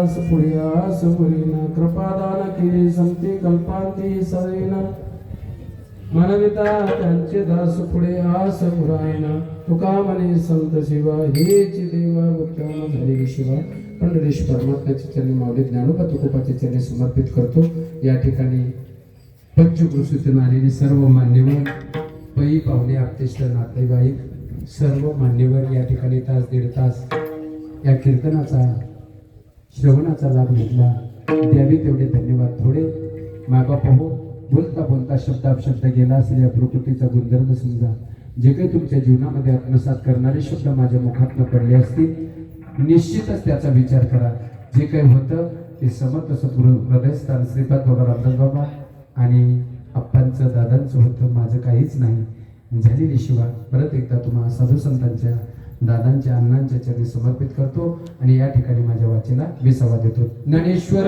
दास कृपादान केली संती कल्पांती सदैना मनविता त्यांचे दास पुढे आस पुरायना तुका म्हणे संत शिवा हेच देवा उत्तम झालेली शिवा पंढरीश परमात्म्याचे चरणी माऊली ज्ञानोबा तुकोबाचे चरणी समर्पित करतो. या ठिकाणी पंचकृषीतून आलेले सर्व मान्यवर पै पाहुणे आपतेष्ट नातेवाईक सर्व मान्यवर या ठिकाणी तास दीड तास या कीर्तनाचा श्रवणाचा लाभ घेतला. द्यावे तेवढे धन्यवाद थोडे. मागा पाहू. बोलता बोलता शब्दाशब्द गेला असेल या प्रकृतीचा गुणधर्म समजा. जे काही तुमच्या जीवनामध्ये आत्मसात करणारे शब्द माझ्या मुखातनं पडले असतील निश्चितच त्याचा विचार करा. जे काही होतं ते समर्थ सद्गुरु हृदयस्थान श्रीपाद बाबा रामदास बाबा आणि आप्पांचं दादांचं होतं. माझं काहीच नाही. झालेली शिवा. परत एकदा तुम्हा साधू संतांच्या दादांच्या अण्णांच्या चरणी समर्पित करतो आणि या ठिकाणी माझ्या वाचेला विसावा देतो. ज्ञानेश्वर